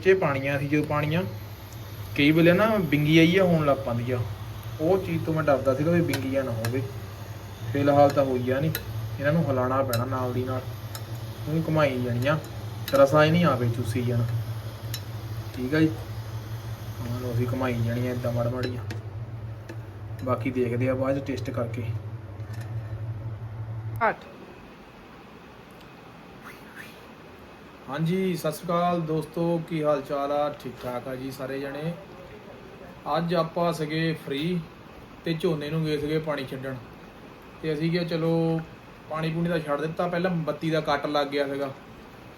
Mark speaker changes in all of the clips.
Speaker 1: ਚ ਪਾਣੀਆਂ ਸੀ ਜੋ ਪਾਣੀਆਂ ਕਈ ਵੇਲੇ ਨਾ ਬਿੰਗੀ ਆਈ ਆ, ਹੋਣ ਲੱਗ ਪੈਂਦੀ ਆ। ਉਹ ਚੀਜ਼ ਤੋਂ ਮੈਂ ਡਰਦਾ ਸੀਗਾ ਵੀ ਬਿੰਗੀਆਂ ਨਾ ਹੋਵੇ। ਫਿਲਹਾਲ ਤਾਂ ਹੋਈ ਆ ਨਹੀਂ ਇਹਨਾਂ ਨੂੰ ਹਿਲਾਉਣਾ ਪੈਣਾ ਨਾਲ ਦੀ ਨਾਲ। ਉਹਨੂੰ ਘੁਮਾਈ ਜਾਣੀਆਂ। ਰਸਾ ਹੀ ਨਹੀਂ ਆਵੇ ਚੂਸੀ ਜਾਣਾ। ਠੀਕ ਆ ਜੀ। ਹਾਂ ਲੋ ਅਸੀਂ ਘੁਮਾਈ ਜਾਣੀਆਂ ਇਦਾਂ ਮੜ ਮੜੀਆਂ। ਬਾਕੀ ਦੇਖਦੇ ਆ ਬਾਅਦ ਚ ਟੈਸਟ ਕਰਕੇ।
Speaker 2: ਅੱਠ।
Speaker 1: ਹਾਂਜੀ, ਸਤਿ ਸ਼੍ਰੀ ਅਕਾਲ ਦੋਸਤੋ, ਕੀ ਹਾਲ ਚਾਲ ਆ? ਠੀਕ ਠਾਕ ਆ ਜੀ ਸਾਰੇ ਜਣੇ। ਅੱਜ ਆਪਾਂ ਸੀਗੇ ਫ੍ਰੀ ਤੇ ਝੋਨੇ ਨੂੰ ਗਏ ਸੀਗੇ ਪਾਣੀ ਛੱਡਣ। ਤੇ ਅਸੀਂ ਕਿਹਾ ਚਲੋ ਪਾਣੀ ਪੂਣੀ ਦਾ ਛੱਡ ਦਿੱਤਾ, ਪਹਿਲਾਂ ਬੱਤੀ ਦਾ ਕੱਟ ਲੱਗ ਗਿਆ ਸੀਗਾ।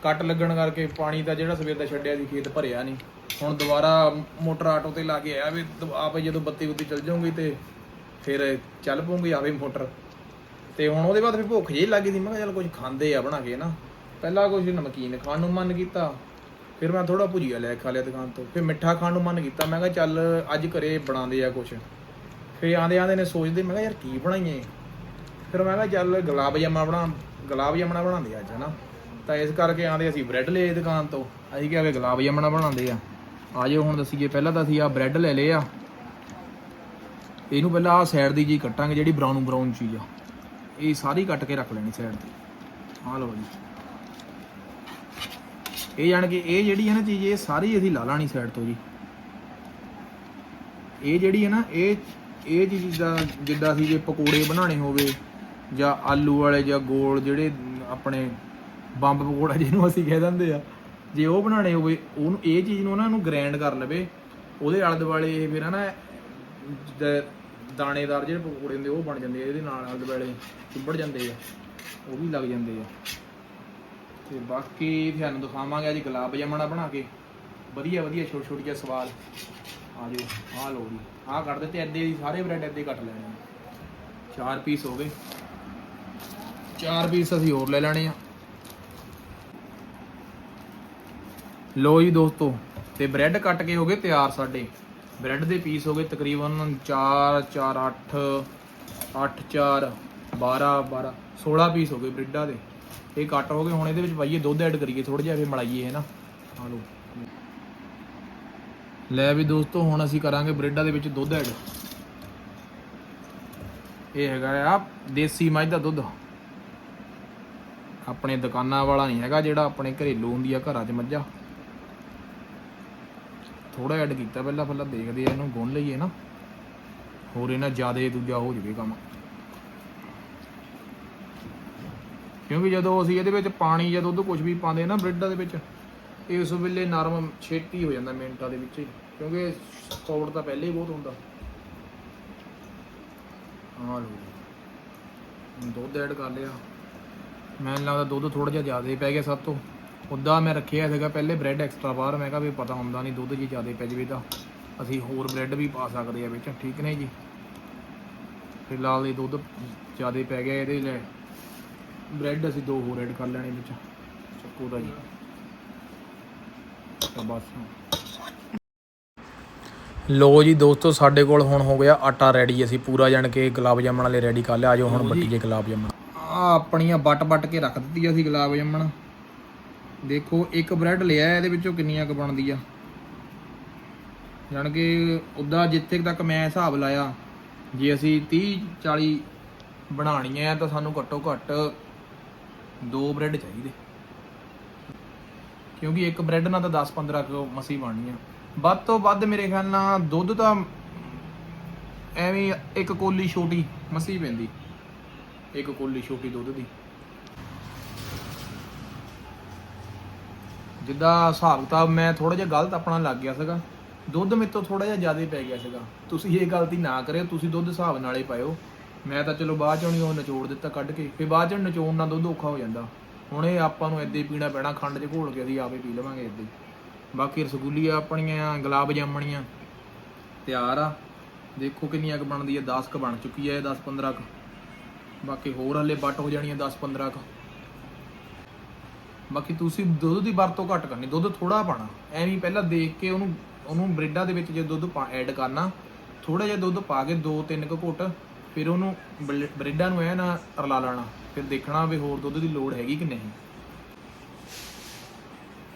Speaker 1: ਕੱਟ ਲੱਗਣ ਕਰਕੇ ਪਾਣੀ ਦਾ ਜਿਹੜਾ ਸਵੇਰ ਦਾ ਛੱਡਿਆ ਸੀ, ਖੇਤ ਭਰਿਆ ਨਹੀਂ। ਹੁਣ ਦੁਬਾਰਾ ਮੋਟਰ ਆਟੋ ਤੇ ਲਾ ਕੇ ਆਇਆ ਵੀ ਦ- ਆਪੇ ਜਦੋਂ ਬੱਤੀ ਬੁੱਤੀ ਚੱਲ ਜਾਊਗੀ ਤੇ ਫਿਰ ਚੱਲ ਪਊਗੀ ਆਵੇ ਮੋਟਰ। ਤੇ ਹੁਣ ਉਹਦੇ ਬਾਅਦ ਫਿਰ ਭੁੱਖ ਜਿਹੀ ਲੱਗੀ ਸੀ, ਮੈਂ ਕਿਹਾ ਚੱਲ ਕੁਝ ਖਾਂਦੇ ਆ ਬਣਾ ਕੇ ਨਾ। ਪਹਿਲਾਂ ਕੁਝ ਨਮਕੀਨ ਖਾਣ ਨੂੰ ਮਨ ਕੀਤਾ, ਫਿਰ ਮੈਂ ਥੋੜਾ ਭੁਜੀਆ ਲੈ ਕੇ ਖਾ ਲਿਆ ਦੁਕਾਨ ਤੋਂ, ਫਿਰ ਮਿੱਠਾ ਖਾਣ ਨੂੰ ਮਨ ਕੀਤਾ, ਮੈਂ ਕਿਹਾ ਚੱਲ ਅੱਜ ਘਰੇ ਬਣਾਉਂਦੇ ਆ ਕੁਝ ਫਿਰ ਆਂਦੇ ਆਂਦੇ ਨੇ ਸੋਚਦੇ, ਮੈਂ ਕਿਹਾ ਯਾਰ ਕੀ ਬਣਾਈਏ? ਫਿਰ ਮੈਂ ਕਿਹਾ ਚੱਲ ਗੁਲਾਬ ਜਾਮਣਾ ਬਣਾ, ਗੁਲਾਬ ਜਾਮਣਾ ਬਣਾਉਂਦੇ ਆ ਅੱਜ ਹਨਾ ਤਾਂ ਇਸ ਕਰਕੇ ਆਂਦੇ ਅਸੀਂ ਬ੍ਰੈਡ ਲਏ ਦੁਕਾਨ ਤੋਂ, ਅਸੀਂ ਕਿਹਾ ਵੀ ਗੁਲਾਬ ਜਾਮਣਾ ਬਣਾਉਂਦੇ ਆ। ਆਜੋ ਹੁਣ ਦੱਸੀਏ, ਪਹਿਲਾਂ ਤਾਂ ਅਸੀਂ ਆ ਬ੍ਰੈਡ ਲੈ ਲਏ ਆ। ਇਹਨੂੰ ਪਹਿਲਾਂ ਆ ਸਾਈਡ ਦੀ ਜੀ ਕੱਟਾਂਗੇ, ਜਿਹੜੀ ਬਰਾਊਨ ਬਰਾਊਨ ਚੀਜ਼ ਆ। ਇਹ ਸਾਰੀ ਕੱਟ ਕੇ ਰੱਖ ਲੈਣੀ ਸਾਈਡ ਤੇ ਆਹ ਲਓ ਜੀ। ਇਹ ਜਾਣ ਕੇ ਇਹ ਜਿਹੜੀ ਹੈ ਨਾ ਚੀਜ਼, ਇਹ ਸਾਰੀ ਅਸੀਂ ਲਾ ਲਾਣੀ ਸਾਈਡ ਤੋਂ ਜੀ। ਇਹ ਜਿਹੜੀ ਹੈ ਨਾ, ਇਹ ਇਹ ਚੀਜ਼ ਦਾ ਜਿੱਦਾਂ ਅਸੀਂ ਜੇ ਪਕੌੜੇ ਬਣਾਉਣੇ ਹੋਵੇ, ਜਾਂ ਆਲੂ ਵਾਲੇ ਜਾਂ ਗੋਲ ਜਿਹੜੇ ਆਪਣੇ ਬੰਬ ਪਕੌੜਾ ਜਿਹਨੂੰ ਅਸੀਂ ਕਹਿ ਦਿੰਦੇ ਆ, ਜੇ ਉਹ ਬਣਾਉਣੇ ਹੋਵੇ, ਉਹਨੂੰ, ਇਹ ਚੀਜ਼ ਨੂੰ ਨਾ ਇਹਨੂੰ ਗ੍ਰੈਂਡ ਕਰ ਲਵੇ। ਉਹਦੇ ਆਲੇ ਦੁਆਲੇ ਇਹ ਫਿਰ ਨਾ ਦਾਣੇਦਾਰ ਜਿਹੜੇ ਪਕੌੜੇ ਹੁੰਦੇ, ਉਹ ਬਣ ਜਾਂਦੇ ਆ, ਇਹਦੇ ਨਾਲ ਆਲੇ ਦੁਆਲੇ ਚੁੰਬੜ ਜਾਂਦੇ ਆ, ਉਹ ਵੀ ਲੱਗ ਜਾਂਦੇ ਆ। ਤੇ ਬਾਕੀ ਤੁਹਾਨੂੰ ਦਿਖਾਵਾਂਗੇ ਅੱਜ ਗੁਲਾਬ ਜਾਮਣਾ ਬਣਾ ਕੇ। ਵਧੀਆ ਵਧੀਆ, ਛੋਟੇ ਛੋਟੇ ਜਿਹਾ ਸਵਾਲ ਆ ਜਾਓ ਆ ਲਓ ਜੀ। ਆਹ ਕੱਢ ਦਿੱਤੇ ਐਦੇ ਦੀ ਸਾਰੇ ਬ੍ਰੈਡ ਐਦੇ ਕੱਟ ਲੈਣੇ ਆ। ਚਾਰ ਪੀਸ ਹੋ ਗਏ। ਚਾਰ ਪੀਸ ਅਸੀਂ ਹੋਰ ਲੈ ਲੈਣੇ ਆ। ਲੋ ਜੀ ਦੋਸਤੋ, ਤੇ ਬ੍ਰੈਡ ਕੱਟ ਕੇ ਹੋ ਗਏ ਤਿਆਰ ਸਾਡੇ। ਬ੍ਰੈਡ ਦੇ ਪੀਸ ਹੋ ਗਏ ਤਕਰੀਬਨ 4 4 8 8 4 12 12 16 ਪੀਸ ਹੋ ਗਏ ਬ੍ਰੈਡਾਂ ਦੇ। ਇਹ ਕੱਟ ਹੋ ਗਏ, ਹੁਣ ਇਹਦੇ ਵਿੱਚ ਪਾਈਏ ਦੁੱਧ ਐਡ ਕਰੀਏ ਥੋੜਾ ਜਿਹਾ ਫੇ ਮਲਾਈਏ, ਹੈ ਨਾ? ਆ ਲਓ। ਲੈ ਵੀ ਦੋਸਤੋ, ਹੁਣ ਅਸੀਂ ਕਰਾਂਗੇ ਬ੍ਰੈਡਾਂ ਦੇ ਵਿੱਚ ਦੁੱਧ ਐਡ ਇਹ ਹੈਗਾ ਆ ਦੇਸੀ ਮੱਝ ਦਾ ਦੁੱਧ। ਆਪਣੇ ਦੁਕਾਨਾਂ ਵਾਲਾ ਨਹੀਂ ਹੈਗਾ ਜਿਹੜਾ ਆਪਣੇ ਘਰੇਲੂ ਹੁੰਦੀ ਆ, ਘਰਾਂ 'ਚ ਮੱਝਾਂ। ਥੋੜਾ ਐਡ ਕੀਤਾ ਪਹਿਲਾਂ ਪਹਿਲਾਂ ਦੇਖਦੇ ਆ ਇਹਨੂੰ ਗੁੰਨ ਲਈਏ ਨਾ। ਹੋਰ ਇਹਨਾਂ ਜ਼ਿਆਦਾ ਦੂਜਾ ਹੋ ਜਵੇ ਕੰਮ। ਕਿਉਂਕਿ ਜਦੋਂ ਅਸੀਂ ਇਹਦੇ ਵਿੱਚ ਪਾਣੀ ਜਾਂ ਦੁੱਧ ਕੁਝ ਵੀ ਪਾਉਂਦੇ ਨਾ ਬ੍ਰੈਡਾਂ ਦੇ ਵਿੱਚ, ਇਹ ਉਸ ਵੇਲੇ ਨਰਮ ਛੇਤੀ ਹੋ ਜਾਂਦਾ ਮਿੰਟਾਂ ਦੇ ਵਿੱਚ ਹੀ, ਕਿਉਂਕਿ ਸੌੜ ਤਾਂ ਪਹਿਲੇ ਹੀ ਬਹੁਤ ਹੁੰਦਾ। ਹਾਂ ਲੋ ਦੁੱਧ ਐਡ ਕਰ ਲਿਆ। ਮੈਨੂੰ ਲੱਗਦਾ ਦੁੱਧ ਥੋੜਾ ਜਿਹਾ ਜ਼ਿਆਦਾ ਪੈ ਗਿਆ ਸਭ ਤੋਂ ਉੱਦਾਂ ਮੈਂ ਰੱਖਿਆ ਸੀਗਾ ਪਹਿਲੇ ਬ੍ਰੈਡ ਐਕਸਟਰਾ ਬਾਹਰ, ਮੈਂ ਕਿਹਾ ਵੀ ਪਤਾ ਹੁੰਦਾ ਨਹੀਂ ਦੁੱਧ ਜੀ ਜ਼ਿਆਦਾ ਪੈ ਜਵੇ ਤਾਂ ਅਸੀਂ ਹੋਰ ਬ੍ਰੈਡ ਵੀ ਪਾ ਸਕਦੇ ਆ ਵਿੱਚ, ਠੀਕ ਨਹੀਂ ਜੀ? ਫਿਲਹਾਲ ਦੇ ਦੁੱਧ ਜ਼ਿਆਦਾ ਪੈ ਗਿਆ ਇਹਦੇ ਲਈ ਬ੍ਰੈਡ ਅਸੀਂ ਦੋ ਹੋਰ ਐਡ ਕਰ ਲੈਣੇ ਵਿੱਚ। ਚੱਕੂ ਦਾ ਜੀ। ਤਾਂ ਬਸ। ਲੋ ਜੀ ਦੋਸਤੋ ਸਾਡੇ ਕੋਲ ਹੁਣ ਹੋ ਗਿਆ ਆਟਾ ਰੈਡੀ ਅਸੀਂ ਪੂਰਾ ਜਾਣ ਕੇ ਗੁਲਾਬ ਜਾਮਣ ਵਾਲੇ ਰੈਡੀ ਕਰ ਲਿਆ। ਆਜੋ ਹੁਣ ਬੱਟੀਏ ਗੁਲਾਬ ਜਾਮਣ। ਆ ਆਪਣੀਆਂ ਬੱਟ ਬੱਟ ਕੇ ਰੱਖ ਦਿੱਤੀ ਅਸੀਂ ਗੁਲਾਬ ਜਾਮਣ। ਦੇਖੋ ਇੱਕ ਬ੍ਰੈਡ ਲਿਆ ਇਹਦੇ ਵਿੱਚੋਂ ਕਿੰਨੀਆਂ ਕੁ ਬਣਦੀ ਆ। ਜਾਣ ਕੇ ਉਦਾਂ ਜਿੱਥੇ ਤੱਕ ਮੈਂ ਹਿਸਾਬ ਲਾਇਆ ਜੇ ਅਸੀਂ 30 40 ਬਣਾਉਣੀਆਂ ਆ ਤਾਂ ਸਾਨੂੰ ਘੱਟੋ ਘੱਟ ਦੋ ਬ੍ਰੈਡ ਚਾਹੀਦੇ। ਕਿਉਂਕਿ ਇੱਕ ਬ੍ਰੈਡ ਨਾਲ ਤਾਂ 10 15 ਕਿਲੋ ਮਸੀ ਆ। ਵੱਧ ਤੋਂ ਵੱਧ ਮੇਰੇ ਖਿਆਲ ਨਾਲ ਦੁੱਧ ਤਾਂ ਐਵੇਂ ਇੱਕ ਕੋਲੀ ਛੋਟੀ ਮਸੀ ਪੈਂਦੀ। ਇੱਕ ਕੋਲੀ ਛੋਟੀ ਦੁੱਧ ਦੀ। ਜਿੱਦਾਂ ਹਿਸਾਬ ਕਿਤਾਬ ਮੈਂ ਥੋੜਾ ਜਿਹਾ ਗਲਤ ਆਪਣਾ ਲੱਗ ਗਿਆ ਸੀਗਾ। ਦੁੱਧ ਮੇਰੇ ਤੋਂ ਥੋੜਾ ਜਿਹਾ ਜ਼ਿਆਦਾ ਪੈ ਗਿਆ ਸੀਗਾ। ਤੁਸੀਂ ਇਹ ਗਲਤੀ ਨਾ ਕਰਿਓ, ਤੁਸੀਂ ਦੁੱਧ ਹਿਸਾਬ ਨਾਲ ਹੀ ਪਾਇਓ। ਮੈਂ ਤਾਂ ਚਲੋ ਬਾਅਦ ਚੋਂ ਹੀ ਉਹ ਨਿਚੋੜ ਦਿੱਤਾ ਕੱਢ ਕੇ ਫਿਰ ਬਾਅਦ ਚੋਂ ਨਿਚੋੜਨ ਨਾਲ ਦੁੱਧ ਔਖਾ ਹੋ ਜਾਂਦਾ। ਹੁਣ ਇਹ ਆਪਾਂ ਨੂੰ ਏਦਾਂ ਹੀ ਪੀਣਾ ਪੈਣਾ, ਖੰਡ 'ਚ ਘੋਲ ਕੇ ਅਸੀਂ ਆਪੇ ਪੀ ਲਵਾਂਗੇ ਏਦਾਂ ਹੀ। ਬਾਕੀ ਰਸਗੁੱਲੀਆਂ ਆਪਣੀਆਂ, ਗੁਲਾਬ ਜਾਮਣੀਆਂ ਤਿਆਰ ਆ। ਦੇਖੋ ਕਿੰਨੀਆਂ ਕੁ ਬਣਦੀ ਹੈ 10 ਕ ਬਣ ਚੁੱਕੀ ਹੈ 10 15 ਕ। ਬਾਕੀ ਹੋਰ ਹਲੇ ਵੱਟ ਹੋ ਜਾਣੀਆਂ 10 15 ਕ। ਬਾਕੀ ਤੁਸੀਂ ਦੁੱਧ ਦੀ ਵਰਤੋਂ ਘੱਟ ਕਰਨੀ, ਦੁੱਧ ਥੋੜਾ ਪਾਣਾ ਐਵੇਂ ਪਹਿਲਾਂ ਦੇਖ ਕੇ ਉਹਨੂੰ ਉਹਨੂੰ ਬ੍ਰੈਡਾਂ ਦੇ ਵਿੱਚ ਜੇ ਦੁੱਧ ਐਡ ਕਰਨਾ ਥੋੜਾ ਜਿਹਾ ਦੁੱਧ ਪਾ ਕੇ 2-3 ਕੁ ਘੁੱਟ ਫਿਰ ਉਹਨੂੰ ਬਲ- ਬ੍ਰੈਡਾਂ ਨੂੰ ਐ ਨਾ ਰਲਾ ਲੈਣਾ, ਫਿਰ ਦੇਖਣਾ ਵੀ ਹੋਰ ਦੁੱਧ ਦੀ ਲੋੜ ਹੈਗੀ ਕਿ ਨਹੀਂ।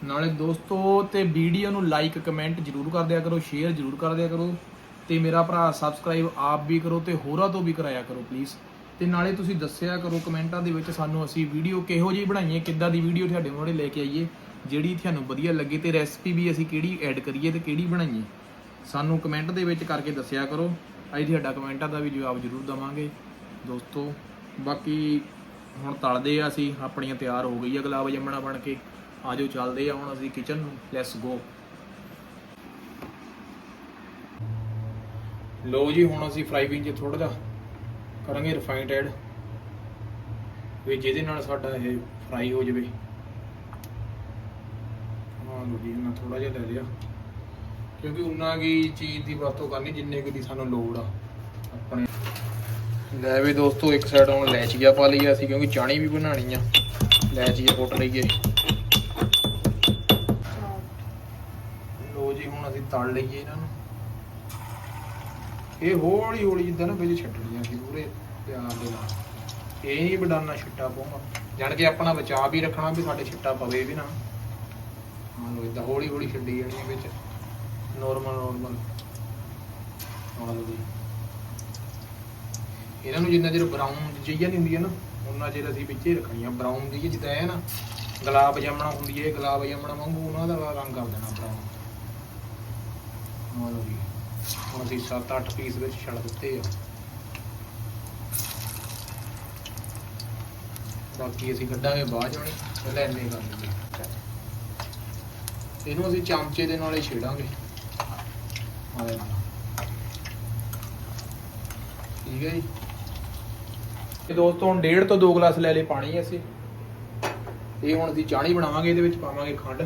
Speaker 1: ਨਾਲੇ ਦੋਸਤੋ, ਤੇ ਵੀਡੀਓ ਨੂੰ ਲਾਈਕ ਕਮੈਂਟ ਜਰੂਰ ਕਰ ਦਿਆ ਕਰੋ ਸ਼ੇਅਰ ਜਰੂਰ ਕਰ ਦਿਆ ਕਰੋ, ਤੇ ਮੇਰਾ ਭਰਾ ਸਬਸਕ੍ਰਾਈਬ ਆਪ ਵੀ ਕਰੋ ਤੇ ਹੋਰਾਂ ਤੋਂ ਵੀ ਕਰਾਇਆ ਕਰੋ ਪਲੀਜ਼ ਤੇ ਨਾਲੇ ਤੁਸੀਂ ਦੱਸਿਆ ਕਰੋ ਕਮੈਂਟਾਂ ਦੇ ਵਿੱਚ ਸਾਨੂੰ ਅਸੀਂ ਵੀਡੀਓ ਕਿਹੋ ਜਿਹੀ ਬਣਾਈਏ, ਕਿੱਦਾਂ ਦੀ ਵੀਡੀਓ ਤੁਹਾਡੇ ਮੋੜੇ ਲੈ ਕੇ ਆਈਏ, ਜਿਹੜੀ ਤੁਹਾਨੂੰ ਵਧੀਆ ਲੱਗੇ ਤੇ ਰੈਸਪੀ ਵੀ ਅਸੀਂ ਕਿਹੜੀ ਐਡ ਕਰੀਏ ਤੇ ਕਿਹੜੀ ਬਣਾਈਏ। ਸਾਨੂੰ ਕਮੈਂਟ ਦੇ ਵਿੱਚ ਕਰਕੇ ਦੱਸਿਆ ਕਰੋ। ਅਸੀਂ ਤੁਹਾਡਾ ਕਮੈਂਟਾਂ ਦਾ ਵੀ ਜਵਾਬ ਜ਼ਰੂਰ ਦਵਾਂਗੇ। ਦੋਸਤੋ, ਬਾਕੀ ਹੁਣ ਤਲਦੇ ਆ ਅਸੀਂ, ਆਪਣੀਆਂ ਤਿਆਰ ਹੋ ਗਈ ਆ ਗੁਲਾਬ ਜੰਮਣਾ ਬਣ ਕੇ। ਆਜੋ ਚੱਲਦੇ ਆ ਹੁਣ ਅਸੀਂ ਕਿਚਨ ਨੂੰ। ਲੈਟਸ ਗੋ ਲੋ ਜੀ, ਹੁਣ ਅਸੀਂ ਫਰਾਈ ਪੈਨ 'ਚ ਥੋੜਾ ਜਿਹਾ ਕਰਾਂਗੇ ਰਿਫਾਈਨਡ ਐਡ ਵੀ ਜਿਹਦੇ ਨਾਲ ਸਾਡਾ ਇਹ ਫਰਾਈ ਹੋ ਜਾਵੇ। ਹਾਂ ਲੋ ਜੀ, ਮੈਂ ਥੋੜਾ ਜਿਹਾ ਲੈ ਲਿਆ। ਕਿਉਂਕਿ ਉਨਾ ਕੀ ਚੀਜ਼ ਦੀ ਵਰਤੋਂ ਕਰਨੀ ਜਿੰਨੇ ਕੁ ਦੀ ਸਾਨੂੰ ਲੋੜ ਆ, ਆਪਣੇ। ਲੈ ਵੀ ਦੋਸਤੋ, ਇੱਕ ਸਾਈਡ ਹੁਣ ਲੈਚੀਆ ਪਾ ਲਈ ਅਸੀਂ, ਕਿਉਂਕਿ ਚਾਣੀ ਵੀ ਬਣਾਣੀ ਆ। ਲੈਚੀਆ ਕੁੱਟ ਲਈਏ। ਲੋ ਜੀ, ਹੁਣ ਅਸੀਂ ਤਲ ਲਈਏ ਇਹਨਾਂ ਨੂੰ। ਇਹ ਹੌਲੀ ਹੌਲੀ ਜਿੱਦਾਂ ਨਾ ਵਿੱਚ ਛੱਡਣੀਆਂ ਸੀ, ਪੂਰੇ ਪਿਆਰ ਦੇ ਨਾਲ। ਇਹ ਨਹੀਂ ਬਡਾਨਾ ਛਿੱਟਾ ਪਾਉਣਾ। ਜਾਣ ਕੇ ਆਪਣਾ ਬਚਾਅ ਵੀ ਰੱਖਣਾ ਵੀ ਸਾਡੇ ਛਿੱਟਾ ਪਵੇ ਵੀ ਨਾ। ਮੰਨ ਲਓ, ਇਦਾਂ ਹੌਲੀ ਹੌਲੀ ਛੱਡੀ ਜਾਣੀ ਆ ਵਿੱਚ। ਨੋਰਮਲ ਨੋਰਮਲ ਹਾਂ ਜੀ ਇਹਨਾਂ ਨੂੰ ਜਿੰਨਾ ਚਿਰ ਬਰਾਊਨ ਜਿਹੀ ਨਹੀਂ ਹੁੰਦੀ ਹੈ ਨਾ, ਉਹਨਾਂ ਚਿਰ ਅਸੀਂ ਵਿੱਚੇ ਰੱਖਣੀਆਂ। ਬਰਾਊਨ ਦੀ ਜਿੱਦਾਂ ਹੈ ਨਾ, ਗੁਲਾਬ ਜਾਮਣਾ ਹੁੰਦੀ ਹੈ, ਗੁਲਾਬ ਜਾਮਣਾ ਵਾਂਗੂ ਉਹਨਾਂ ਦਾ ਰੰਗ ਕਰ ਦੇਣਾ ਬਰਾਊਨ ਹਾਂ ਜੀ ਹੁਣ ਅਸੀਂ 7-8 ਪੀਸ ਵਿੱਚ ਛੱਡ ਦਿੱਤੇ ਆ। ਬਾਕੀ ਅਸੀਂ ਕੱਢਾਂਗੇ ਬਾਅਦ ਚੋਂ, ਪਹਿਲਾਂ ਇੰਨੇ ਕਰ ਲਈਏ। ਇਹਨੂੰ ਅਸੀਂ ਚਮਚੇ ਦੇ ਨਾਲ ਹੀ ਛੇੜਾਂਗੇ। ਠੀਕ ਹੈ ਜੀ। ਤੇ ਦੋਸਤੋ, ਹੁਣ ਡੇਢ ਤੋਂ 2 ਗਲਾਸ ਲੈ ਲਏ ਪਾਣੀ ਅਸੀਂ। ਇਹ ਹੁਣ ਅਸੀਂ ਚਾਣੀ ਬਣਾਵਾਂਗੇ, ਇਹਦੇ ਵਿੱਚ ਪਾਵਾਂਗੇ ਖੰਡ।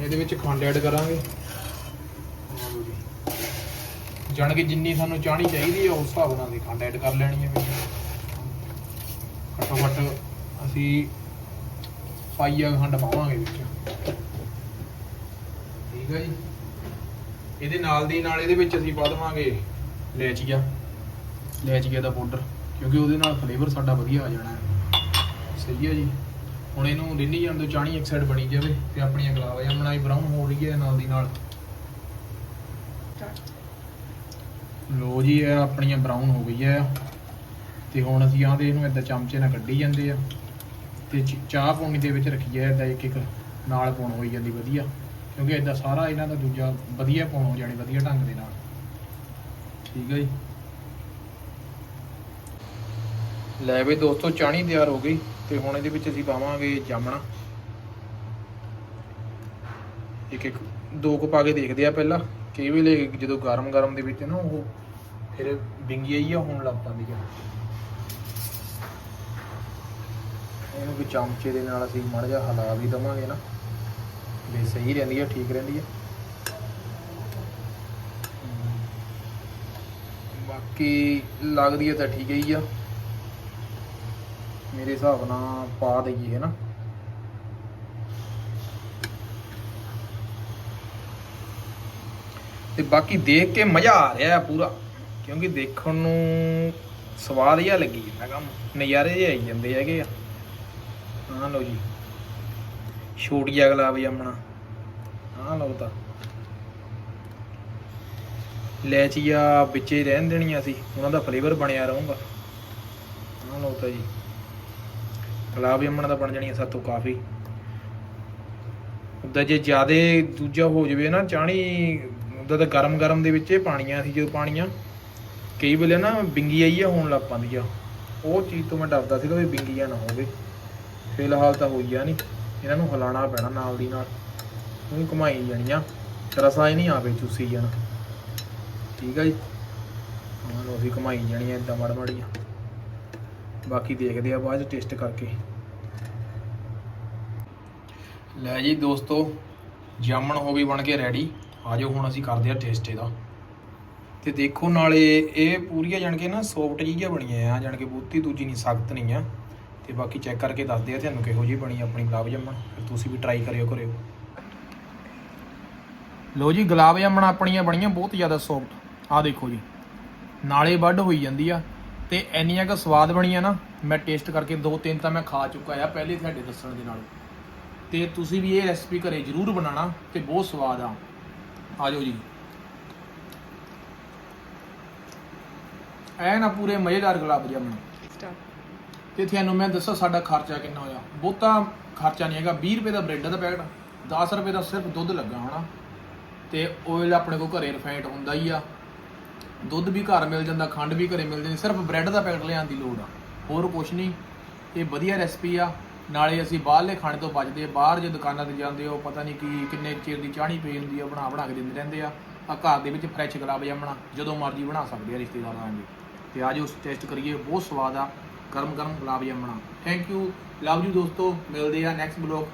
Speaker 1: ਇਹਦੇ ਵਿੱਚ ਖੰਡ ਐਡ ਕਰਾਂਗੇ। ਜਾਣ ਕੇ ਜਿੰਨੀ ਸਾਨੂੰ ਚਾਣੀ ਚਾਹੀਦੀ ਹੈ ਉਸ ਹਿਸਾਬ ਨਾਲ ਅਸੀਂ ਖੰਡ ਐਡ ਕਰ ਲੈਣੀ ਹੈ। ਘੱਟੋ ਘੱਟ ਅਸੀਂ ਪਾਈਆ ਖੰਡ ਪਾਵਾਂਗੇ ਵਿੱਚ। ਠੀਕ ਹੈ ਜੀ। ਇਹਦੇ ਨਾਲ ਦੀ ਨਾਲ ਇਹਦੇ ਵਿੱਚ ਅਸੀਂ ਪਾ ਦੇਵਾਂਗੇ ਲੈਚੀਆ। ਲੈਚੀਆ ਦਾ ਪਾਊਡਰ, ਕਿਉਂਕਿ ਉਹਦੇ ਨਾਲ ਫਲੇਵਰ ਸਾਡਾ ਵਧੀਆ ਆ ਜਾਣਾ। ਹੈ ਸਹੀ ਹੈ ਜੀ। ਹੁਣ ਇਹਨੂੰ ਰਿੰਨੀ ਜਾਣ ਤੋਂ ਚਾਣੀ ਇੱਕ ਸਾਈਡ ਬਣੀ ਜਾਵੇ ਤੇ ਆਪਣੀਆਂ ਗੁਲਾਬ ਜਾਮਣਾ ਵੀ ਬਰਾਊਨ ਹੋ ਰਹੀ ਹੈ ਨਾਲ ਦੀ ਨਾਲ। ਲੋ ਜੀ, ਇਹ ਆਪਣੀਆਂ ਬਰਾਊਨ ਹੋ ਗਈ ਹੈ ਤੇ ਹੁਣ ਅਸੀਂ ਆਹ ਇਹਨੂੰ ਇਦਾਂ ਚਮਚੇ ਨਾਲ ਕੱਢੀ ਜਾਂਦੇ ਆ। ਤੇ ਚ- ਚਾਹ ਪੌਣੀ ਦੇ ਵਿੱਚ ਰੱਖੀ ਹੈ ਇਦਾਂ ਇੱਕ ਇੱਕ ਨਾਲ ਪਾਉਣ ਹੋਈ ਜਾਂਦੀ ਵਧੀਆ। ਕਿਉਂਕਿ ਇਦਾਂ ਸਾਰਾ ਇਹਨਾਂ ਦਾ ਦੂਜਾ ਵਧੀਆ ਪਾਉਣ ਹੋ ਜਾਣੀ ਵਧੀਆ ਢੰਗ ਦੇ ਨਾਲ। ਠੀਕ ਹੈ ਜੀ। ਲੈ ਵੀ ਦੋਸਤੋ, ਚਾਣੀ ਤਿਆਰ ਹੋ ਗਈ ਤੇ ਹੁਣ ਇਹਦੇ ਵਿੱਚ ਅਸੀਂ ਪਾਵਾਂਗੇ ਜਾਮਣਾ। ਇੱਕ ਇੱਕ, ਦੋ ਕੁ ਪਾ ਕੇ ਦੇਖਦੇ ਆ ਪਹਿਲਾਂ ਕਈ ਵੇਲੇ ਜਦੋਂ ਗਰਮ ਗਰਮ ਦੇ ਵਿੱਚ ਨਾ ਉਹ ਫਿਰ ਬਿੰਗੀ ਆਈ ਆ ਹੋਣ ਲੱਗ ਪੈਂਦੀ ਆ। ਇਹਨੂੰ ਵੀ ਚਮਚੇ ਦੇ ਨਾਲ ਅਸੀਂ ਮੜ ਜਾ ਹਲਾ ਵੀ ਦਵਾਂਗੇ ਨਾ। ਵੀ ਸਹੀ ਰਹਿੰਦੀ ਆ, ਠੀਕ ਰਹਿੰਦੀ ਆ। ਬਾਕੀ ਲੱਗਦੀ ਹੈ ਤਾਂ ਠੀਕ ਹੀ ਆ। ਮੇਰੇ ਹਿਸਾਬ ਨਾਲ ਪਾ ਦਈਏ ਹੈ ਨਾ ਤੇ ਬਾਕੀ ਦੇਖ ਕੇ ਮਜ਼ਾ ਆ ਰਿਹਾ ਹੈ ਪੂਰਾ, ਕਿਉਂਕਿ ਦੇਖਣ ਨੂੰ ਸਵਾਦ ਜਿਹਾ ਲੱਗੀ ਜਾਂਦਾ ਕੰਮ। ਨਜ਼ਾਰੇ ਜਿਹੇ ਆਈ ਜਾਂਦੇ ਹੈਗੇ ਆ। ਹਾਂ ਲਓ ਜੀ। ਛੋਟੀਆ ਗੁਲਾਬ ਜਾਮਣਾ। ਹਾਂ ਲਓ ਤਾਂ। ਲੈਚੀਆ ਵਿੱਚੇ ਰਹਿਣ ਦੇਣੀਆਂ ਸੀ। ਉਹਨਾਂ ਦਾ ਫਲੇਵਰ ਬਣਿਆ ਰਹੂਗਾ। ਹਾਂ ਲਓ ਤਾਂ ਜੀ। ਗੁਲਾਬ ਜਾਮਣ ਦਾ ਬਣ ਜਾਣੀਆਂ ਸਾਤੋਂ ਕਾਫੀ। ਉਦਾਂ ਜੇ ਜ਼ਿਆਦੇ ਦੂਜਾ ਹੋ ਜਵੇ ਨਾ, ਚਾਣੀ, ਉਦਾਂ ਤਾਂ ਗਰਮ ਗਰਮ ਦੇ ਵਿੱਚ ਇਹ ਪਾਣੀਆਂ ਸੀ ਜਦੋਂ ਪਾਣੀਆਂ ਕਈ ਵੇਲੇ ਨਾ ਬਿੰਗੀ ਆਈ ਆ ਹੋਣ ਲੱਗ ਪੈਂਦੀ ਆ ਉਹ ਚੀਜ਼ ਤੋਂ ਮੈਂ ਡਰਦਾ ਸੀਗਾ ਵੀ ਬਿੰਗੀਆਂ ਨਾ ਹੋਵੇ। ਫਿਲਹਾਲ ਤਾਂ ਹੋਈ ਆ ਨਹੀਂ ਇਹਨਾਂ ਨੂੰ ਹਿਲਾਣਾ ਪੈਣਾ ਨਾਲ ਦੀ ਨਾਲ। ਉਹਨੂੰ ਘੁਮਾਈ ਜਾਣੀਆਂ। ਰਸਾ ਹੀ ਨਹੀਂ ਆਵੇ ਚੂਸੀ ਜਾਣਾ। ਠੀਕ ਆ ਜੀ। ਹਾਂ ਲੋ ਅਸੀਂ ਘੁਮਾਈ ਜਾਣੀਆਂ ਇਦਾਂ ਮੜ ਮੜੀਆਂ। ਬਾਕੀ ਦੇਖਦੇ ਆ ਬਾਅਦ ਚ ਟੇਸਟ ਕਰਕੇ। ਲੈ ਜੀ ਦੋਸਤੋ, ਜਾਮਣ ਹੋ ਗਈ ਬਣ ਕੇ ਰੈਡੀ ਆਜੋ ਹੁਣ ਅਸੀਂ ਕਰਦੇ ਆ ਟੇਸਟ ਇਹਦਾ। ਤੇ ਦੇਖੋ, ਨਾਲੇ ਇਹ ਪੂਰੀਆਂ ਜਾਣ ਕੇ ਨਾ ਸੌਫਟ ਜਿਹੀਆਂ ਬਣੀਆਂ ਆ, ਜਾਣ ਕੇ ਬਹੁਤੀ ਦੂਜੀ ਨਹੀਂ ਸਖਤ ਨਹੀਂ ਆ। ਤੇ ਬਾਕੀ ਚੈੱਕ ਕਰਕੇ ਦੱਸਦੇ ਆ, ਤੁਹਾਨੂੰ ਕਿਹੋ ਜਿਹੀ ਬਣੀ ਆਪਣੀ ਗੁਲਾਬ ਜਾਮਣ, ਫਿਰ ਤੁਸੀਂ ਵੀ ਟਰਾਈ ਕਰਿਓ ਕਰਿਓ ਲੋ ਜੀ, ਗੁਲਾਬ ਜਾਮਣ ਆਪਣੀਆਂ ਬਣੀਆਂ ਬਹੁਤ ਜ਼ਿਆਦਾ ਸੌਫਟ ਆ ਦੇਖੋ ਜੀ, ਨਾਲੇ ਵੱਢ ਹੋਈ ਜਾਂਦੀ ਆ, ਤੇ ਇੰਨੀਆਂ ਕੁ ਸਵਾਦ ਬਣੀਆਂ ਨਾ, ਮੈਂ ਟੇਸਟ ਕਰਕੇ ਦੋ ਤਿੰਨ ਤਾਂ ਮੈਂ ਖਾ ਚੁੱਕਾ ਆ, ਪਹਿਲੇ ਤੁਹਾਡੇ ਦੱਸਣ ਦੇ ਨਾਲ। ਤੇ ਤੁਸੀਂ ਵੀ ਇਹ ਰੈਸਪੀ ਘਰੇ ਜ਼ਰੂਰ ਬਣਾਉਣਾ, ਤੇ ਬਹੁਤ ਸਵਾਦ ਆ। ਆਜੋ ਜੀ। ਐ ਨਾ ਪੂਰੇ ਮਜ਼ੇਦਾਰ ਗੁਲਾਬ ਜਾਮਣ। ਤੇ ਤੁਹਾਨੂੰ ਮੈਂ ਦੱਸਾਂ ਸਾਡਾ ਖਰਚਾ ਕਿੰਨਾ ਹੋਇਆ। ਬਹੁਤਾ ਖਰਚਾ ਨਹੀਂ ਹੈਗਾ। 20 ਰੁਪਏ ਦਾ ਬ੍ਰੈਡ ਦਾ ਪੈਕਟ 10 ਰੁਪਏ ਦਾ ਸਿਰਫ ਦੁੱਧ ਲੱਗਾ ਹੋਣਾ। ਤੇ ਆਇਲ ਆਪਣੇ ਕੋਲ ਘਰੇ ਰਿਫਾਈਨਡ ਹੁੰਦਾ ਹੀ ਆ। ਦੁੱਧ ਵੀ ਘਰ ਮਿਲ ਜਾਂਦਾ, ਖੰਡ ਵੀ ਘਰੇ ਮਿਲ ਜਾਂਦੀ, ਸਿਰਫ ਬ੍ਰੈਡ ਦਾ ਪੈਕਟ ਲਿਆਉਣ ਦੀ ਲੋੜ ਆ। ਹੋਰ ਕੁਛ ਨਹੀਂ। ਇਹ ਵਧੀਆ ਰੈਸਪੀ ਆ। ਨਾਲੇ ਅਸੀਂ ਬਾਹਰਲੇ ਖਾਣੇ ਤੋਂ ਬਚਦੇ ਆ। ਬਾਹਰ ਜੇ ਦੁਕਾਨਾਂ ਤੇ ਜਾਂਦੇ ਹੋ, ਪਤਾ ਨਹੀਂ ਕੀ, ਕਿੰਨੇ ਚਿਰ ਦੀ ਚਾਹਣੀ ਪਈ ਹੁੰਦੀ ਆ, ਬਣਾ ਬਣਾ ਕੇ ਦਿੰਦੇ ਰਹਿੰਦੇ ਆ। ਆ ਘਰ ਦੇ ਵਿੱਚ ਫਰੈਸ਼ ਗੁਲਾਬ ਜਾਮਣਾ, ਜਦੋਂ ਮਰਜ਼ੀ ਬਣਾ ਸਕਦੇ ਆ ਰਿਸ਼ਤੇਦਾਰਾਂ ਦੇ। ਤੇ ਆਜੋ ਟੈਸਟ ਕਰੀਏ। ਬਹੁਤ ਸਵਾਦ ਆ। ਗਰਮ ਗਰਮ ਗੁਲਾਬ ਜਾਮਣਾ। ਥੈਂਕ ਯੂ ਲਵ ਯੂ ਦੋਸਤੋ ਮਿਲਦੇ ਆ ਨੈਕਸਟ ਬਲੌਗ